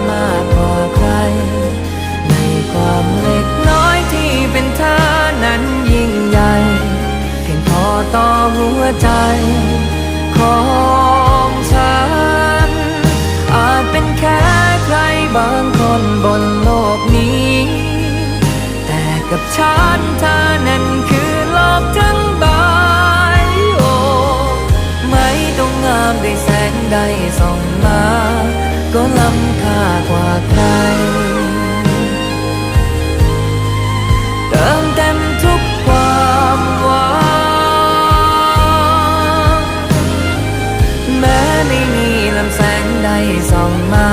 ามากกว่ใคร ในความเล็กน้อยที่เป็นเธอนั้นยิ่งใหญ่เพียงพอต่อหัวใจ ของฉัน อาจเป็นแค่ใครบางคนบนโลกนี้ แต่กับฉันเธอนั้นคือโลกทั้งใบโอไม่ต้องงามได้แสงใดส่องมา ก็ลำ ไส่องมา